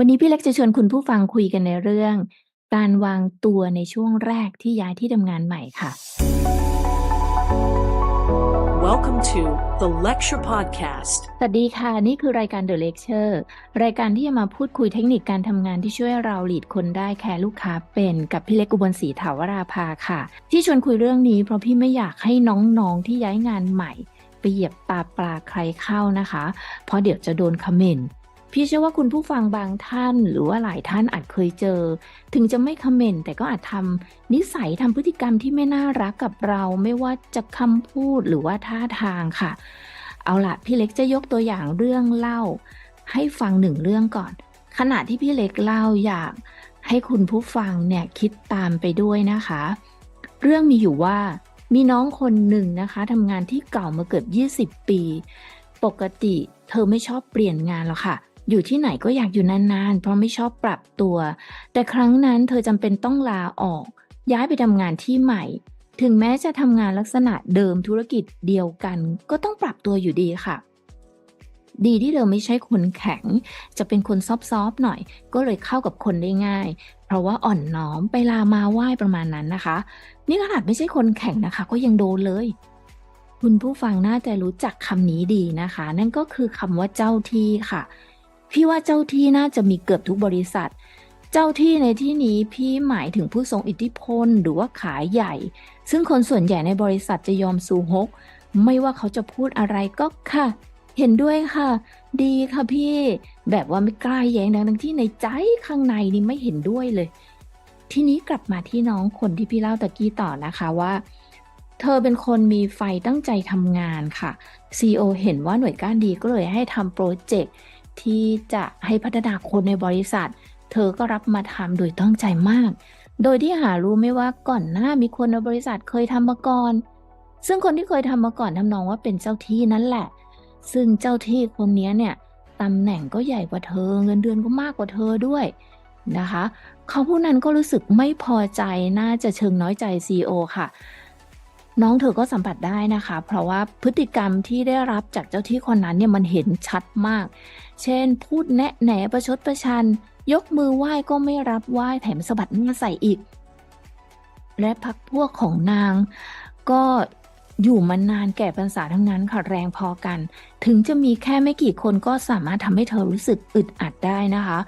วันนี้พี่เล็กจะชวนคุณผู้ฟังคุยกันในเรื่อง การวางตัวในช่วงแรกที่ย้ายที่ทำงานใหม่ค่ะ Welcome to the Lecture Podcast. สวัสดีค่ะ นี่คือรายการ The Lecture รายการที่จะมาพูดคุยเทคนิคการทำงานที่ช่วยเราหลีดคนได้แคร์ลูกค้าเป็นกับพี่เล็กอุบลศรีถาวราภาค่ะ ที่ชวนคุยเรื่องนี้เพราะพี่ไม่อยากให้น้องๆที่ย้ายงานใหม่ ไปเหยียบตาปลาใครเข้านะคะ เพราะเดี๋ยวจะโดนคอมเมนต์ พี่เชื่อว่าคุณผู้ฟังบางท่านหรือว่าหลายท่านอาจเคยเจอ ถึงจะไม่คอมเมนต์แต่ก็อาจทำนิสัยทำพฤติกรรมที่ไม่น่ารักกับเราไม่ว่าจะคำพูดหรือว่าท่าทางค่ะ เอาละพี่เล็กจะยกตัวอย่างเรื่องเล่า ให้ฟังหนึ่งเรื่องก่อน ขณะที่พี่เล็กเล่าอยากให้คุณผู้ฟังเนี่ยคิดตามไปด้วยนะคะ เรื่องมีอยู่ว่ามีน้องคนหนึ่งนะคะทำงานที่เก่ามาเกือบ 20 ปี ปกติเธอไม่ชอบเปลี่ยนงานหรอกค่ะ อยู่ที่ไหนก็อยากอยู่นานๆ เพราะไม่ชอบปรับตัว แต่ครั้งนั้นเธอจำเป็นต้องลาออก ย้ายไปทำงานที่ใหม่ ถึงแม้จะทำงานลักษณะเดิมธุรกิจเดียวกัน ก็ต้องปรับตัวอยู่ดีค่ะ ดีที่เธอไม่ใช่คนแข็ง จะเป็นคนซอฟๆหน่อย ก็เลยเข้ากับคนได้ง่าย เพราะว่าอ่อนน้อมไปลามาไหว้ประมาณนั้นนะคะ นี่ขนาดไม่ใช่คนแข็งนะคะ ก็ยังโดนเลยคุณผู้ฟังน่าจะรู้จักคำนี้ดีนะคะ นั่นก็คือคำว่าเจ้าที่ค่ะ พี่ว่าเจ้าที่น่าจะมีเกือบทุกบริษัท เจ้าที่ในที่นี้พี่หมายถึงผู้ทรงอิทธิพลหรือว่าขายใหญ่ ซึ่งคนส่วนใหญ่ในบริษัทจะยอมสูฮก ไม่ว่าเขาจะพูดอะไรก็ค่ะ เห็นด้วยค่ะ ดีค่ะพี่ แบบว่าไม่กล้าแย้งดังที่ในใจข้างในนี่ไม่เห็นด้วยเลย ทีนี้กลับมาที่น้องคนที่พี่เล่าตะกี้ต่อนะคะว่าเธอเป็นคนมีไฟตั้งใจทำงานค่ะ CEO เห็นว่าหน่วยก้านดีก็เลยให้ทำโปรเจกต์ ที่จะให้พัฒนาคนในบริษัท เธอก็รับมาทำโดยตั้งใจมาก โดยที่หารู้ไม่ว่าก่อนหน้ามีคนในบริษัทเคยทำมาก่อน ซึ่งคนที่เคยทำมาก่อนทำนองว่าเป็นเจ้าที่นั่นแหละ ซึ่งเจ้าที่คนนี้เนี่ยตำแหน่งก็ใหญ่กว่าเธอ เงินเดือนก็มากกว่าเธอด้วยนะคะ เขาผู้นั้นก็รู้สึกไม่พอใจน่าจะเชิงน้อยใจ CEO ค่ะ น้องเธอก็สัมผัสได้นะคะ เพราะว่าพฤติกรรมที่ได้รับจากเจ้าที่คนนั้นเนี่ยมันเห็นชัดมาก เช่น พูดแนะแหนประชดประชัน ยกมือไหว้ก็ไม่รับไหว้แถมสะบัดหน้าใส่อีก และพักพวกของนางก็ อยู่มานานแก่พรรษาทั้งนั้นค่ะแรงพอกัน ถึงจะมีแค่ไม่กี่คนก็สามารถทำให้เธอรู้สึกอึดอัดได้นะคะ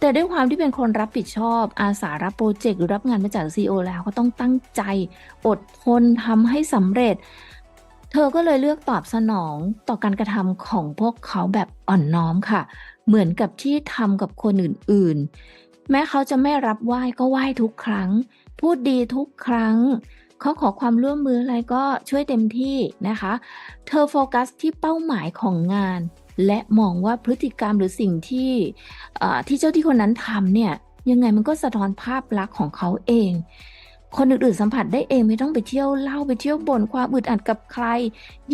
แต่ด้วยความที่เป็นคนรับผิดชอบอาสารับโปรเจกต์หรือรับงานมาจากซีอแล้วก็ต้องตั้งใจ อดทนทำให้สำเร็จ เธอก็เลยเลือกตอบสนองต่อการกระทำของพวกเขาแบบอ่อนน้อมค่ะ เหมือนกับที่ทำกับคนอื่นๆ แม้เขาจะไม่รับไหว้ก็ไหว้ทุกครั้ง พูดดีทุกครั้ง เขาขอความร่วมมืออะไรก็ช่วยเต็มที่นะคะ เธอโฟกัสที่เป้าหมายของงาน และมองว่าพฤติกรรมหรือสิ่งที่ที่เจ้าที่คนนั้นทำเนี่ยยังไงมันก็สะท้อนภาพลักษณ์ของเขาเอง คนอื่นๆสัมผัสได้เองไม่ต้องไปเที่ยวเล่าไปเที่ยวบ่นความอึดอัดกับใคร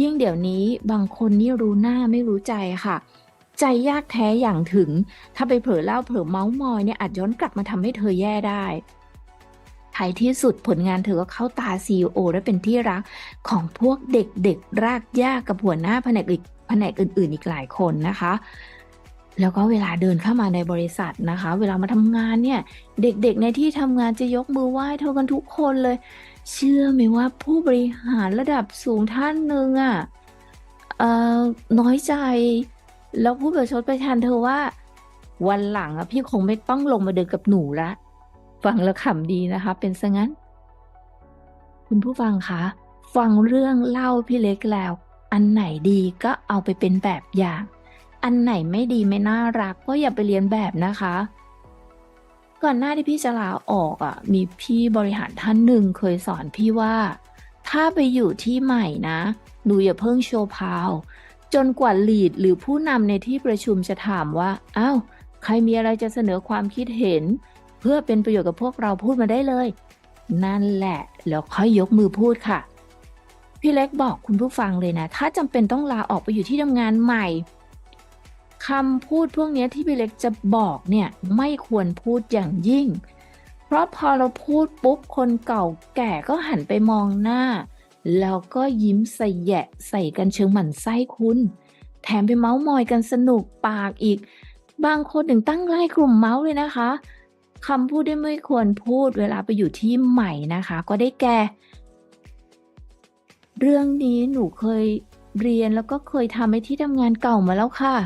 ยิ่งเดี๋ยวนี้บางคนนี่รู้หน้าไม่รู้ใจค่ะ ใจยากแท้อย่างถึง ถ้าไปเผลอเล่าเผลอเมาส์มอยเนี่ยอาจย้อนกลับมาทำให้เธอแย่ได้ ท้ายที่สุดผลงานเธอก็เข้าตา CEO และเป็นที่รักของพวกเด็กๆ รากหญ้ากับหัวหน้าแผนกอีกแผนกอื่น ๆ อีกหลายคนนะคะ แล้วก็เวลาเดินเข้ามาในบริษัทนะคะ เวลามาทำงานเนี่ย เด็กๆในที่ทำงานจะยกมือไหว้เธอกันทุกคนเลย เชื่อไหมว่าผู้บริหารระดับสูงท่านหนึ่งอะ่ะเอ่อน้อยใจ แล้วพูดประชดประชันเธอว่าวันหลังอะพี่คงไม่ต้องลงมาเดินกับหนูละ ฟังแล้วขำดีนะคะ เป็นซะงั้น คุณผู้ฟังคะ ฟังเรื่องเล่าพี่เล็กแล้ว อันไหนดีก็เอาไปเป็นแบบอย่าง อันไหนไม่ดีไม่น่ารักก็อย่าไปเรียนแบบนะคะ ก่อนหน้าที่พี่จะลาออกอะ มีพี่บริหารท่านหนึ่งเคยสอนพี่ว่า ถ้าไปอยู่ที่ใหม่นะหนูอย่าเพิ่งโชว์พาว จนกว่าลีดหรือผู้นำในที่ประชุมจะถามว่าอ้าวใครมีอะไรจะเสนอความคิดเห็น เพื่อเป็นประโยชน์กับพวกเราพูดมาได้เลย นั่นแหละ แล้วค่อยยกมือพูดค่ะ พี่เล็กบอกคุณผู้ฟังเลยนะ ถ้าจำเป็นต้องลาออกไปอยู่ที่ทำงานใหม่คำพูดพวกนี้ที่พี่เล็กจะบอกเนี่ยไม่ควรพูดอย่างยิ่ง เพราะพอเราพูดปุ๊บคนเก่าแก่ก็หันไปมองหน้า แล้วก็ยิ้มใส่แยะใส่กันเชิงหมั่นไส้คุณ แถมไปเมาส์มอยกันสนุกปากอีก บางคนถึงตั้งไล่กลุ่มเมาส์เลยนะคะ คำพูดที่ไม่ควรพูดเวลาไปอยู่ที่ใหม่นะคะ ก็ได้แก่ เรื่องนี้หนูเคยเรียนแล้วก็เคยทำในที่ทำงานเก่ามาแล้วค่ะ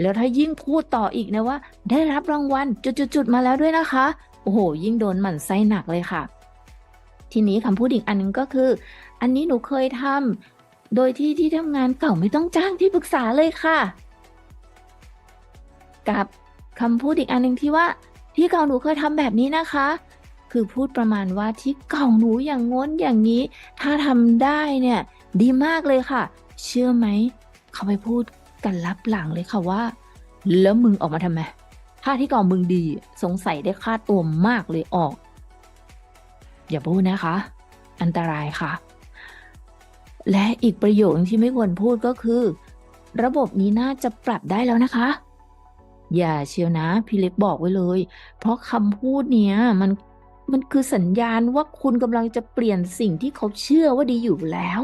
แล้วถ้ายิ่งพูดต่ออีกนะว่า ได้รับรางวัลจุดๆมาแล้วด้วยนะคะ โอ้โห ยิ่งโดนหมั่นไส้หนักเลยค่ะ ทีนี้คำพูดอีกอันหนึงก็คือ อันนี้หนูเคยทำโดยที่ที่ทำงานเก่าไม่ต้องจ้างที่ปรึกษาเลยค่ะ กับคำพูดอีกอันหนึ่งที่ว่า ที่เก่าหนูเคยทำแบบนี้นะคะ คือพูดประมาณว่าที่เก่าหนูอย่างง้นอย่างนี้ ถ้าทำได้เนี่ยดีมากเลยค่ะ เชื่อไหม เขาไปพูดกันลับหลังเลยค่ะว่า แล้วมึงออกมาทำไมถ้าที่เก่ามึงดีสงสัยได้ค่าตัวมากเลยออก อย่าพูดนะคะ อันตรายค่ะ และอีกประโยคที่ไม่ควรพูดก็คือ ระบบนี้น่าจะปรับได้แล้วนะคะ อย่าเชียวนะ พี่เล็กบอกไว้เลย เพราะคำพูดเนี้ยมันมันคือสัญญาณว่าคุณกำลังจะเปลี่ยนสิ่งที่เขาเชื่อว่าดีอยู่แล้ว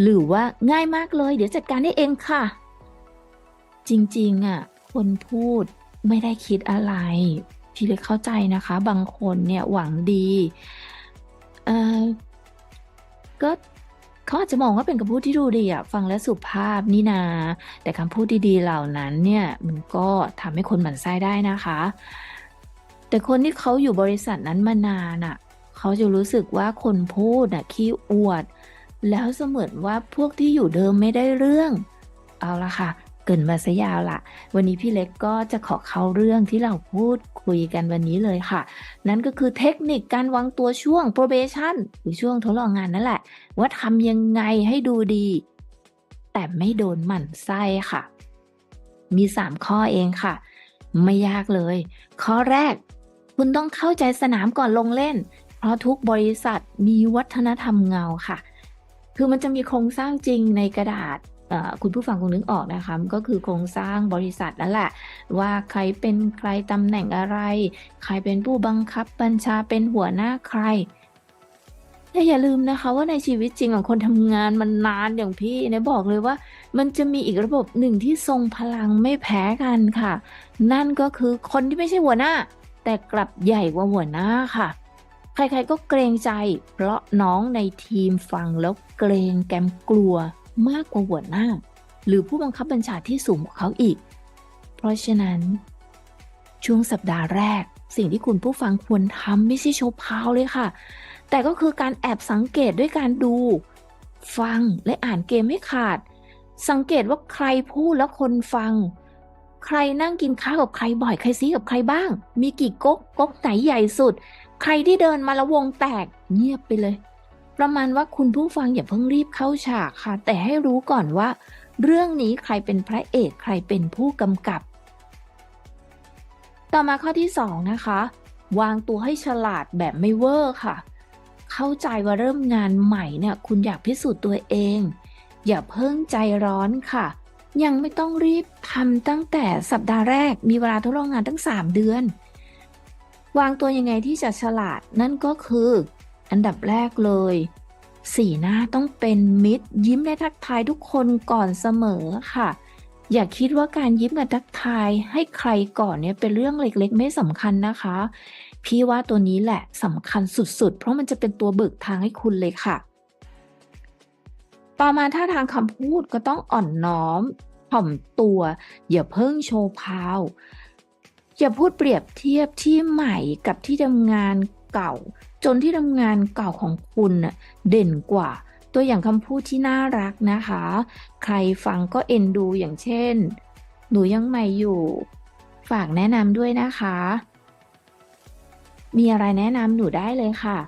หรือว่าง่ายมากเลย เดี๋ยวจัดการได้เองค่ะ จริงๆอะคนพูดไม่ได้คิดอะไร พี่เล็กเข้าใจนะคะ บางคนเนี่ยหวังดีเออก็ เขาอาจจะมองว่าเป็นคำพูดที่ดูดีอะฟังและสุภาพนี่นา แต่คำพูดดีๆเหล่านั้นเนี่ยมันก็ทำให้คนหมั่นไส้ได้นะคะ แต่คนที่เขาอยู่บริษัทนั้นมานานอะเขาจะรู้สึกว่าคนพูดอะขี้อวด แล้วเสมือนว่าพวกที่อยู่เดิมไม่ได้เรื่อง เอาละค่ะ กินมาซะยาวละวันนี้พี่เล็กก็จะขอเข้าเรื่องที่เราพูดคุยกันวันนี้เลยค่ะ นั่นก็คือเทคนิคการวางตัวช่วง probation หรือช่วงทดลองงานนั่นแหละ ว่าทำยังไงให้ดูดี แต่ไม่โดนหมั่นไส้ค่ะ มี 3 ข้อเองค่ะ ไม่ยากเลย ข้อแรก คุณต้องเข้าใจสนามก่อนลงเล่น เพราะทุกบริษัทมีวัฒนธรรมเงาค่ะ คือมันจะมีโครงสร้างจริงในกระดาษ คุณผู้ฟังคงนึกออกนะคะก็คือโครงสร้างบริษัทนั่นแหละ ว่าใครเป็นใครตำแหน่งอะไร ใครเป็นผู้บังคับบัญชาเป็นหัวหน้าใครแต่อย่าลืมนะคะว่าในชีวิตจริงของคนทำงานมันนานอย่างพี่เนี่ยบอกเลยว่า มันจะมีอีกระบบหนึ่งที่ทรงพลังไม่แพ้กันค่ะ นั่นก็คือคนที่ไม่ใช่หัวหน้า แต่กลับใหญ่กว่าหัวหน้าค่ะ ใครๆก็เกรงใจ เพราะน้องในทีมฟังแล้วเกรงแกมกลัว มากกว่าหัวหน้า หรือผู้บังคับบัญชาที่สูงกว่าเขาอีก เพราะฉะนั้น ช่วงสัปดาห์แรก สิ่งที่คุณผู้ฟังควรทำไม่ใช่โชว์พาวเลยค่ะ แต่ก็คือการแอบสังเกตด้วยการดู ฟังและอ่านเกมให้ขาด สังเกตว่าใครพูดแล้วคนฟัง ใครนั่งกินข้าวกับใครบ่อยใครซีกับใครบ้าง มีกี่ก๊กก๊กไหนใหญ่สุด ใครที่เดินมาแล้ววงแตกเงียบไปเลย ประมาณว่าคุณผู้ฟังอย่าเพิ่งรีบเข้าฉากค่ะ แต่ให้รู้ก่อนว่า เรื่องนี้ใครเป็นพระเอกใครเป็นผู้กำกับ ต่อมาข้อที่ 2 นะคะ วางตัวให้ฉลาดแบบไม่เวอร์ค่ะ เข้าใจว่าเริ่มงานใหม่เนี่ยคุณอยากพิสูจน์ตัวเอง อย่าเพิ่งใจร้อนค่ะ ยังไม่ต้องรีบทำตั้งแต่สัปดาห์แรกมีเวลาทดลองงานตั้ง 3 เดือน วางตัวยังไงที่จะฉลาดนั่นก็คือ อันดับแรกเลย สีหน้าต้องเป็นมิตร ยิ้มและทักทายทุกคนก่อนเสมอค่ะ อย่าคิดว่าการยิ้มกับทักทายให้ใครก่อนเนี่ยเป็นเรื่องเล็กๆ ไม่สำคัญนะคะ พี่ว่าตัวนี้แหละสำคัญสุดๆ เพราะมันจะเป็นตัวเบิกทางให้คุณเลยค่ะ ต่อมาท่าทางคำพูดก็ต้องอ่อนน้อมถ่อมตัว อย่าเพิ่งโชว์พาวอย่าพูดเปรียบเทียบที่ใหม่กับที่ทำงานเก่า จนที่ทำงานเก่าของคุณน่ะเด่นกว่า ตัวอย่างคำพูดที่น่ารักนะคะ ใครฟังก็เอ็นดูอย่างเช่น หนูยังใหม่อยู่ ฝากแนะนำด้วยนะคะ มีอะไรแนะนำหนูได้เลยค่ะ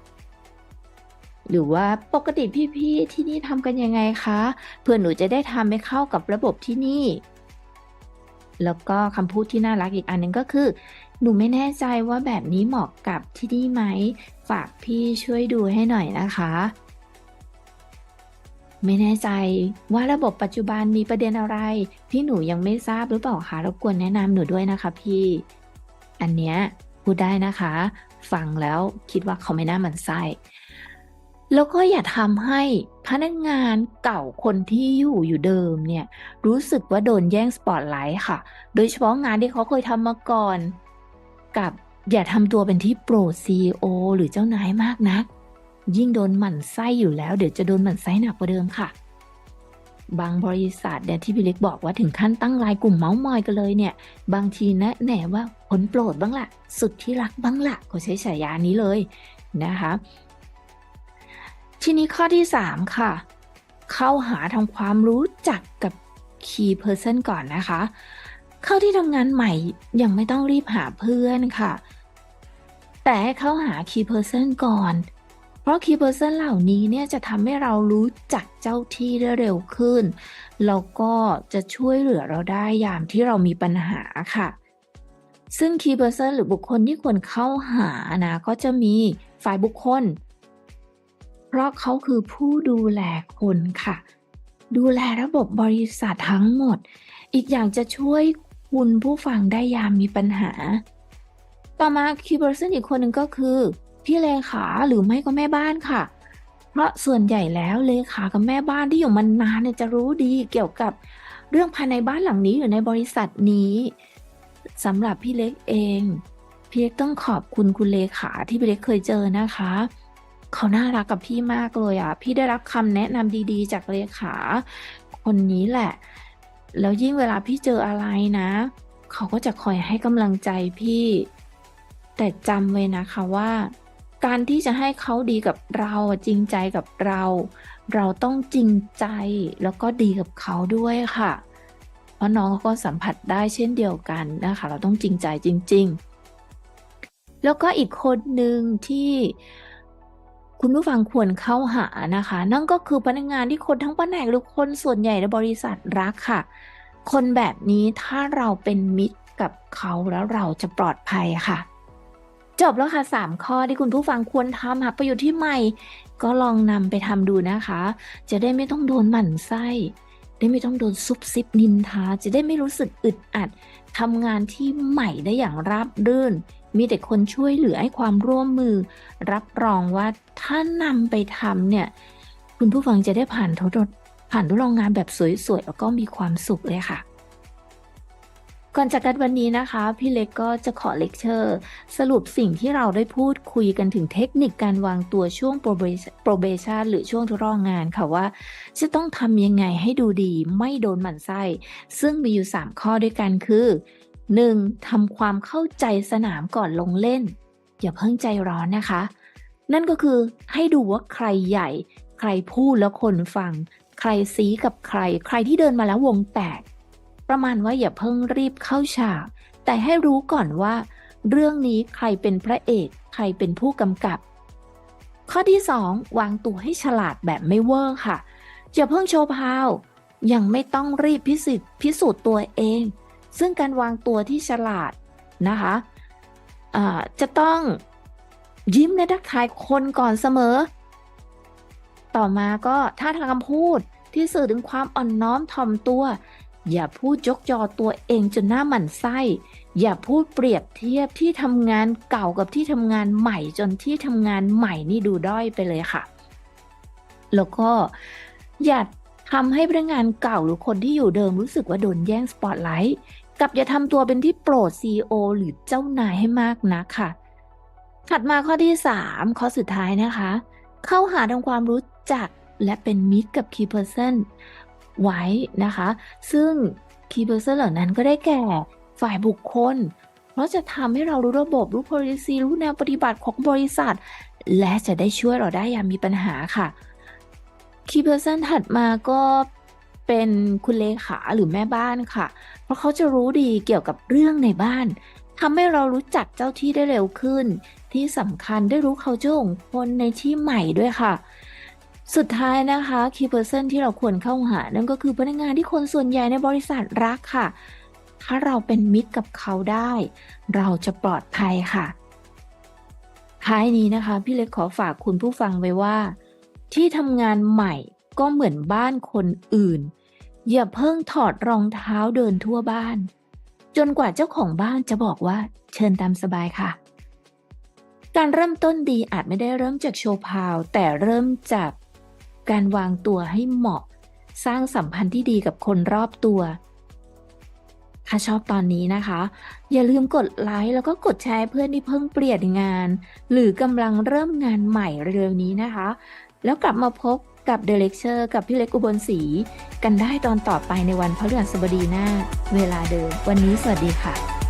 หรือว่าปกติพี่ๆที่นี่ทำกันยังไงคะ เพื่อหนูจะได้ทำให้เข้ากับระบบที่นี่ แล้วก็คำพูดที่น่ารักอีกอันหนึงก็คือ หนูไม่แน่ใจว่าแบบนี้เหมาะกับที่นี่ไหม ฝากพี่ช่วยดูให้หน่อยนะคะ ไม่แน่ใจว่าระบบปัจจุบันมีประเด็นอะไร ที่หนูยังไม่ทราบหรือเปล่าคะรบกวนแนะนำหนูด้วยนะคะพี่ อันเนี้ยพูดได้นะคะ ฟังแล้วคิดว่าเขาไม่น่ามันไส้แล้วก็อย่าทำให้พนักงานเก่าคนที่อยู่อยู่เดิมเนี่ยรู้สึกว่าโดนแย่งสปอตไลท์ค่ะ โดยเฉพาะงานที่เขาเคยทำมาก่อน กับอย่าทำตัวเป็นที่โปรด CEO หรือเจ้านายมากนัก ยิ่งโดนหมั่นไส้อยู่แล้ว เดี๋ยวจะโดนหมั่นไส้หนักกว่าเดิมค่ะ บางบริษัทเนี่ยที่พี่เล็กบอกว่าถึงขั้นตั้งไลน์กลุ่มเมาส์มอยกันเลยเนี่ย บางทีนะแหนว่าผลโปรดบ้างละสุดที่รักบ้างละก็ใช้ฉายานี้เลยนะคะ ทีนี้ข้อที่ 3 ค่ะ เข้าหาทำความรู้จักกับ Key Person ก่อนนะคะ เข้าที่ทำงานใหม่ยังไม่ต้องรีบหาเพื่อนค่ะ แต่ให้เข้าหา Key Person ก่อน เพราะ Key Person เหล่านี้เนี่ยจะทำให้เรารู้จักเจ้าที่ได้เร็วขึ้น แล้วก็จะช่วยเหลือเราได้ยามที่เรามีปัญหาค่ะ ซึ่ง Key Person หรือบุคคลที่ควรเข้าหานะก็จะมีฝ่ายบุคคล เพราะเขาคือผู้ดูแลคนค่ะดูแลระบบบริษัททั้งหมด อีกอย่างจะช่วย คุณผู้ฟังได้ยามมีปัญหา ต่อมา Key Person อีกคนหนึ่งก็คือ พี่เลขาหรือไม่ก็แม่บ้านค่ะ เพราะส่วนใหญ่แล้วเลขากับแม่บ้านที่อยู่มานานเนี่ยจะรู้ดีเกี่ยวกับเรื่องภายในบ้านหลังนี้หรือในบริษัทนี้สำหรับพี่เล็กเอง พี่เล็กต้องขอบคุณคุณเลขาที่พี่เล็กเคยเจอนะคะ เขาน่ารักกับพี่มากเลยอะ พี่ได้รับคำแนะนำดีๆ จากเลขา คนนี้แหละ แล้วยิ่งเวลาพี่เจออะไรนะ เขาก็จะคอยให้กำลังใจพี่ แต่จำไว้นะคะว่า การที่จะให้เขาดีกับเราจริงใจกับเรา เราต้องจริงใจแล้วก็ดีกับเขาด้วยค่ะ เพราะน้องก็สัมผัสได้เช่นเดียวกันนะคะ เราต้องจริงใจจริง ๆ แล้วก็อีกคนหนึ่งที่ คุณผู้ฟังควรเข้าหานะคะ นั่นก็คือพนักงานที่คนทั้งแผนกหรือคนส่วนใหญ่ในบริษัทรักค่ะ คนแบบนี้ถ้าเราเป็นมิตรกับเขาแล้วเราจะปลอดภัยค่ะ จบแล้วค่ะ 3 ข้อที่คุณผู้ฟังควรทำหากไปอยู่ที่ใหม่ ก็ลองนำไปทำดูนะคะ จะได้ไม่ต้องโดนหมั่นไส้ได้ไม่ต้องโดนซุบซิบนินทา จะได้ไม่รู้สึกอึดอัดทำงานที่ใหม่ได้อย่างราบรื่น มีแต่คนช่วยเหลือให้ความร่วมมือ รับรองว่าถ้านำไปทำเนี่ย คุณผู้ฟังจะได้ผ่านทดผ่านทดลองงานแบบสวยๆแล้วก็มีความสุขเลยค่ะ ก่อนจากกันวันนี้นะคะ พี่เล็กก็จะขอเลคเชอร์ สรุปสิ่งที่เราได้พูดคุยกันถึงเทคนิคการวางตัวช่วง probation หรือช่วงทดลองงานค่ะว่า จะต้องทำยังไงให้ดูดีไม่โดนหมั่นไส้ ซึ่งมีอยู่ 3 ข้อด้วยกันคือ 1. ทำความเข้าใจสนามก่อนลงเล่น อย่าเพิ่งใจร้อนนะคะ นั่นก็คือให้ดูว่าใครใหญ่ ใครพูดแล้วคนฟัง ใครซีกับใคร ใครที่เดินมาแล้ววงแตก ประมาณว่าอย่าเพิ่งรีบเข้าฉาก แต่ให้รู้ก่อนว่า เรื่องนี้ใครเป็นพระเอก ใครเป็นผู้กำกับ ข้อที่ 2 วางตัวให้ฉลาดแบบไม่เวอร์ค่ะ อย่าเพิ่งโชว์พาว ยังไม่ต้องรีบพิสูจน์พิสูจน์ตัวเอง ซึ่งการวางตัวที่ฉลาดนะคะะจะต้องยิ้มและทักทายคนก่อนเสมอ ต่อมาก็ท่าทางคำพูดที่สื่อถึงความอ่อนน้อมถ่อมตัว อย่าพูดยกยอตัวเองจนหน้าหมันไส้ อย่าพูดเปรียบเทียบที่ทำงานเก่ากับที่ทำงานใหม่จนที่ทำงานใหม่นี่ดูด้อยไปเลยค่ะ แล้วก็อย่าทำให้พนักงานเก่าหรือคนที่อยู่เดิมรู้สึกว่าโดนแย่งสปอตไลท์ กับอย่าทำตัวเป็นที่โปรด CEO หรือเจ้านายให้มากนักค่ะ ถัดมาข้อที่ 3 ข้อสุดท้ายนะคะ เข้าหาทำความรู้จักและเป็นมิตรกับ Key Person ไว้นะคะ ซึ่ง Key Person เหล่านั้นก็ได้แก่ฝ่ายบุคคล เพราะจะทำให้เรารู้ระบบรู้ policy รู้แนวปฏิบัติของบริษัท และจะได้ช่วยเราได้ยามมีปัญหาค่ะ Key Person ถัดมาก็ เป็นคุณเลขาหรือแม่บ้านค่ะ เพราะเขาจะรู้ดีเกี่ยวกับเรื่องในบ้านทำให้เรารู้จักเจ้าที่ได้เร็วขึ้น ที่สำคัญได้รู้เขาเจ้าของคนในที่ใหม่ด้วยค่ะ สุดท้ายนะคะ Key Person ที่เราควรเข้าหา นั่นก็คือพนักงานที่คนส่วนใหญ่ในบริษัทรักค่ะ ถ้าเราเป็นมิตรกับเขาได้ เราจะปลอดภัยค่ะ ท้ายนี้นะคะ พี่เล็กขอฝากคุณผู้ฟังไว้ว่า ที่ทำงานใหม่ ก็เหมือนบ้านคนอื่น อย่าเพิ่งถอดรองเท้าเดินทั่วบ้าน จนกว่าเจ้าของบ้านจะบอกว่าเชิญตามสบายค่ะ การเริ่มต้นดีอาจไม่ได้เริ่มจากโชว์พาว แต่เริ่มจากการวางตัวให้เหมาะ สร้างสัมพันธ์ที่ดีกับคนรอบตัวถ้าชอบตอนนี้นะคะ อย่าลืมกดไลค์แล้วก็กดแชร์เพื่อนที่เพิ่งเปลี่ยนงาน หรือกำลังเริ่มงานใหม่เร็วนี้นะคะ แล้วกลับมาพบ กับ The Lecture กับพี่เล็กอุบลศรีกันได้ตอนต่อไปในวันพฤหัสบดีหน้า เวลาเดิม วันนี้สวัสดีค่ะ